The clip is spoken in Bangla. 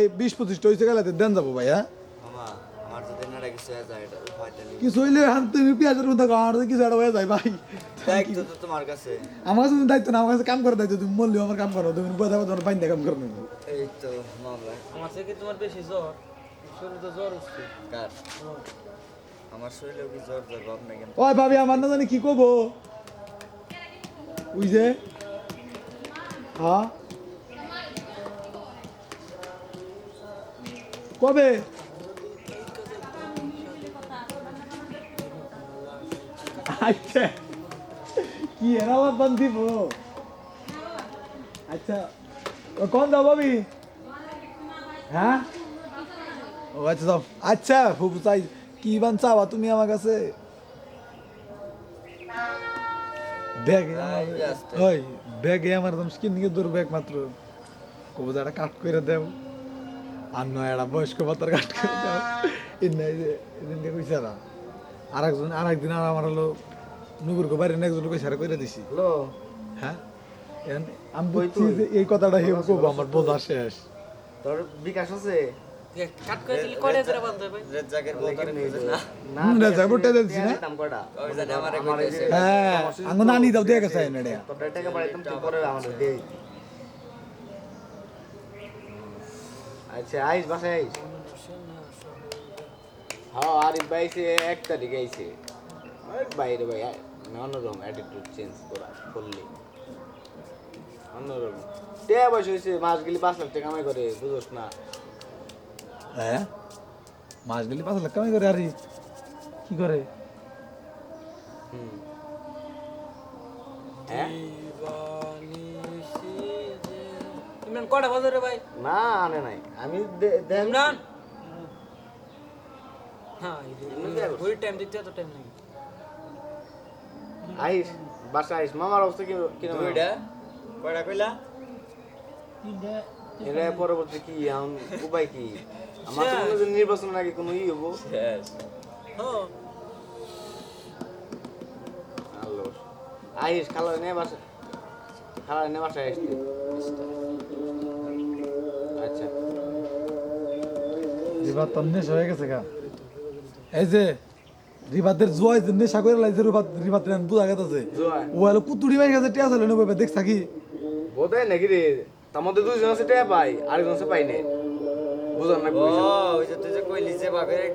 এই বিশ পঁচিশটা হয়েছে গেলাতে দেন যাব ভাই হ্যাঁ? হয়ে যায় এটা উপায়টা নেই। কিছু হইলে তুমি পেঁয়াজের মধ্যে আমার কিছু একটা হয়ে যায় ভাই। তোমার কাছে। আমার কাছে দায়িত্ব না আমার কাছে কাম করে দায়িত্ব তুমি মরলেও আমার কাম করো তুমি বোঝা তোমার বাইন্দা কাম করে এই তো মামলা আমার থেকে তোমার বেশি জ্বর? শরীরে তো জ্বর উঠছে কার? আমার শরীরেও কি জ্বর জ্বর ভাব না কেন ওই ভাবি আমার না জানি কি করব ওই যে হ্যাঁ? কবে? আচ্ছা কি এরা আমার বান দিব আচ্ছা কোন দাও ভাবি? হ্যাঁ? ও আচ্ছা যাও। আচ্ছা ফুফু চাই কি বান চাওয়া তুমি আমার কাছে? ব্যাগে ওই ব্যাগে আমার একদম স্কিন থেকে দূর ব্যাগ মাত্র কবুজাটা কাট করে দেও। আর নয় একটা বয়স্ক ভাতার কাট এদিনকে কইছে না আর একজন আর একদিন আর আমার হলো নুপুর গো একজন কইছে আর করে দিছি। হ্যাঁ? আমি বুঝছি যে এই কথাটা হেউ করব আমার বোঝা শেষ। তোর বিকাশ আছে? কাট করে। দিলে না। হুম, না? দাম কয়টা? ওই জানে আমারে কইতেছে। হ্যাঁ আঙ্গো নানি দাও দিয়ে গেছে এনে তোর টাকা বাড়াইতাম তুই পরে আমাদের দে। আচ্ছা আইস বাসায় আইস। হ্যাঁ আরিফ ভাই এক তারিখে ওই বাইরে ভাই মানে অন্যরকম অ্যাটিটিউড চেঞ্জ করা, করলি। অন্যরকম। টাকা পয়সা হয়েছে মাস গেলে পাঁচ লাখ টাকা কামাই করে, বুঝোস না। হ্যাঁ? মাস গেলে পাঁচ লাখ কামাই করে আরে কি করে? ইমরান কয়টা বাজে রে ভাই? না আনে নাই। আমি ইমরান হ্যাঁ ইমরান দেয়া করছে। ওই টাইম দিতে এত টাইম নাই। আইস বাসা আইস। মামার অবস্থা কি কয়টা কইলা? এটা পরবর্তী কি এখন উপায় কি? আমার তো মনে হয় আগে কোনো ই হব। হ্যাঁ আল্লাহ। আইস খালা নে বাসা খালা নে বাসা আইস রিবাত তো নেশা হয়ে গেছে গা। এই যে রিবাদের জয় যে নেশা করে লাইছে রিবাত রিবাত বুঝা গেছে ও হলো কুতুড়ি মাই গেছে টিয়া চালে নেবে দেখ থাকি বোধ হয় নাকি রে? তার মধ্যে দুইজন আছে টিয়া পাই আরেকজন আছে পাই নাই বুঝার না ও ওই যে তুই যে কইলি যে বাপের এক